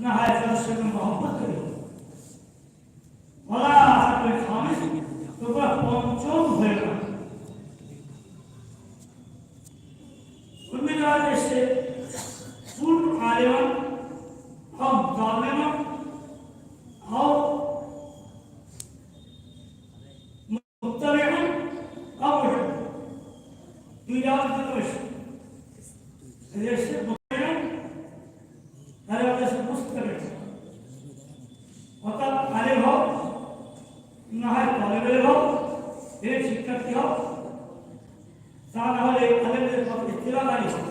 नहाय से मोहब्बत करो वाला आपके खामिश तो वह पंचम होएगा उम्मीदवार से पूर्व आलिमान और दालिमान और मुक्तवेहन और विराज दोष जैसे না হয় তলেবের হোক এর শিক্ষার্থী হোক তা না হলে আলেমদের পথে ইত্তিবাকারী হোক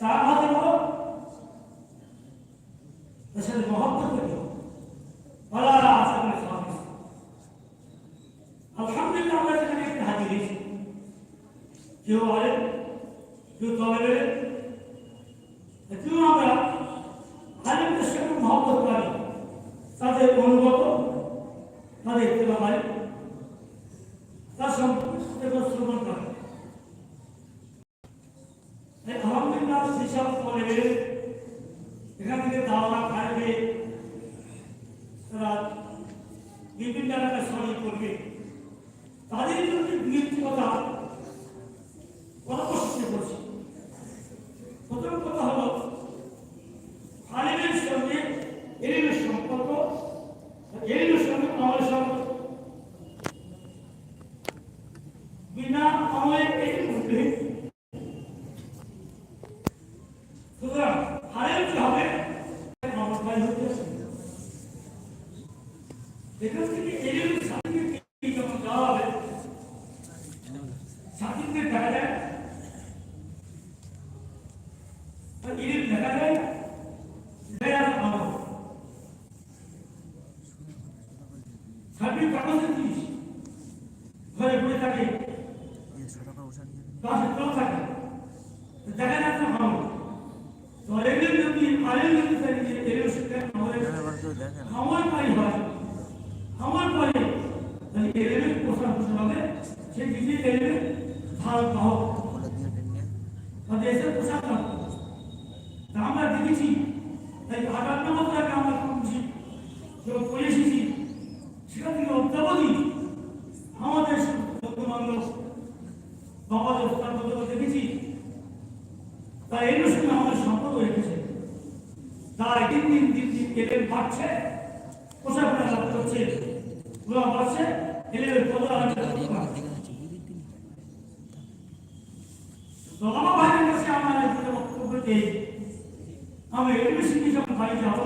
তা না হলে হোক তার সাথে মহব্বত করি হোক বলা আশা করে খাওয়া আলহামদুলিল্লাহ আমরা এখানে একটা হাজির হয়েছি কেউ আলেম আলহামদুলিল্লাহ সেসব তলেবের এখান থেকে দাওয়া খাইবে তারা বিভিন্ন এলাকায় সরি করবে তাদের জন্য দুটি কথা পরামর্শ করছি প্রথম কথা হলো আলিমের সঙ্গে এলিমের সম্পর্ক এলিমের সঙ্গে আমলের সম্পর্ক বিনা আমলে এলিম উঠবে সুতরাং আলেম কি হবে আমল পাই হতে থেকে যখন যাওয়া হবে সাথীকে দেখা যায় ইলিম দেখা যায় থাকে থাকে যাচ্ছে আমল তো থাকে পাই হয় সে নিজে এলেমের ভারত থাকবে তা আমরা দেখেছি, তাই আটান্ন আগে আমরা করছি কেউ করে এসেছি, সেখান থেকে অদ্যাবধি আমাদের বন্ধু বান্ধব বাবাদের বন্ধুকে দেখেছি তা এর সঙ্গে আমাদের সম্পর্ক রেখেছে তার দিন দিন দিন দিন এলেম বাড়ছে, পোশাক করছে গুলা বাড়ছে এলেমের পদ আমার ভাইয়ের কাছে আমার একটা বক্তব্য এই আমি এডুকেশনে যখন বাড়ি যাব,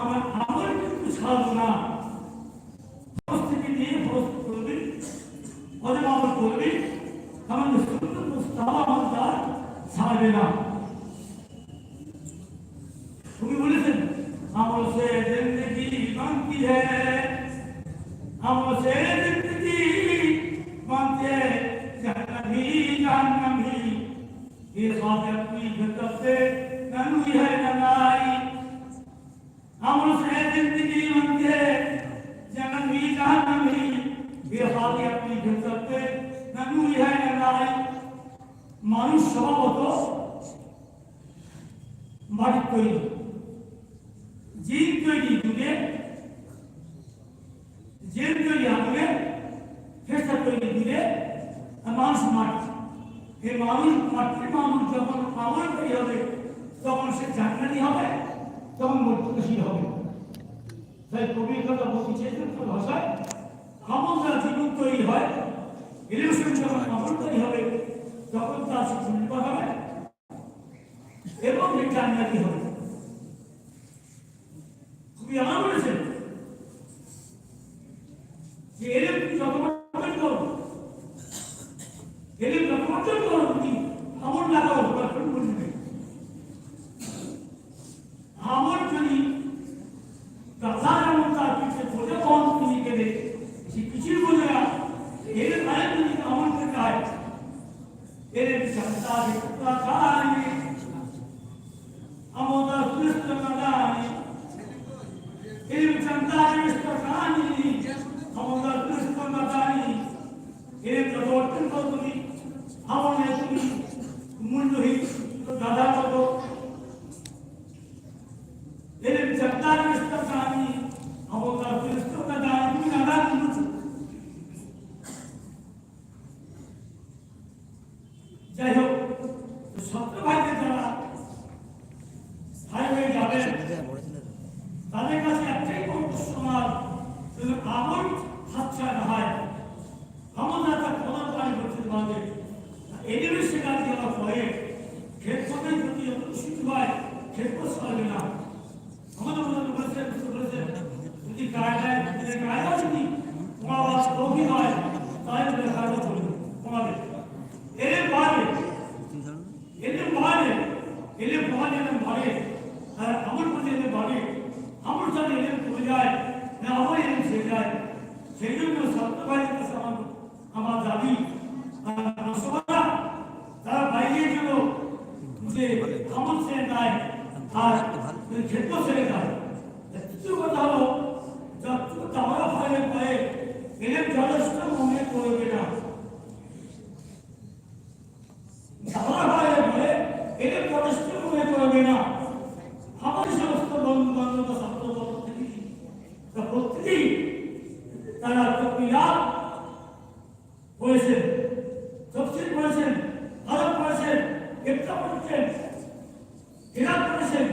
আমার আমল কিন্তু ছাড়ব না। প্রস্তুতি নিয়ে প্রস্তুত করবি অজম আমল করবি, আমাদের সুন্দর মুস্তাবা আমার ছাড়বে না। তুমি বলেছেন, আমল সে জিন্দগি বাকি হ্যায় अपनी तरफ से ननुई है ननाई अमर से जिंदगी बनती है जन्म ही जहन्नम ही ये ख्वाब अपनी तरफ से ननुई है ननाई মানুষ স্বভাবত মাটির তৈরি জিন তৈরি যুগে জেল তৈরি আগুনে ফেসা তৈরি দিলে আর মানুষ মাটি এই মানুষ মাটির মানুষ যখন আমল তৈরি হবে, তখন সে জান্নাতি হবে, তখন মর্যাদাশীল হবে। তাই কবির কথা বলতে চেয়েছেন ভাষায়, আমল যা জীবন তৈরি হয় ইলিউশন যখন আমল তৈরি হবে, তখন তার সে চিন্তা হবে এবং সে জান্নাতি হবে। খুবই আমার বলেছেন যে অর্জন করো তুমি আমল লাগাও তখন বুঝবে আমল যদি গাছার এমন তার পিছিয়ে বোঝা কম তুমি গেলে সে কিছুই বোঝে না এর আরেক যদি আমল করতে হয় এর সন্তা বিকুতা কানি আমোদা সুস্থ কানি এর সন্তা বিকুত কানি আমোদা সুস্থ কানি এর প্রবর্তন করো তুমি আমলে তুমি মূল্যহীন দাদা মতো ছাত্র ভাইদের যারা হাইওয়ে যাবেন তাদের কাছে একটাই প্রশ্ন আমার শুধু আমল হাতছাড়া না হয় একটা প্রধান পানি করতে পারবে এগুলো শেখার দেওয়ার পরে ক্ষেত্রটাই যদি অনুষ্ঠিত হয় ক্ষেত্র চলবে না। আমাদের যদি গায়ে যদি গায়ে যদি তোমার আওয়াজ গভীর হয় তাহলে দেখা চলবে তোমাদের এর বাইরে এদের বাইরে এদের বাইরে এদের বাইরে আর আমার প্রতি এদের বাইরে আমার সাথে এদের পড়ে যায় না আমার এদের ছেড়ে যায় সেই জন্য সত্যবাদীর কাছে আমার আমার দাবি তারা বাইরে গেল যে আমার ছেড়ে দেয় আর ক্ষেত্র ছেড়ে দেয়। তৃতীয় কথা হলো, যতটুকু আমরা ভয়ে ভয়ে এদের যথেষ্ট মনে করবে না। করেছেন তফসিল করেছেন আলাপ করেছেন গ্রেপ্তার করেছেন হিরাপ করেছেন।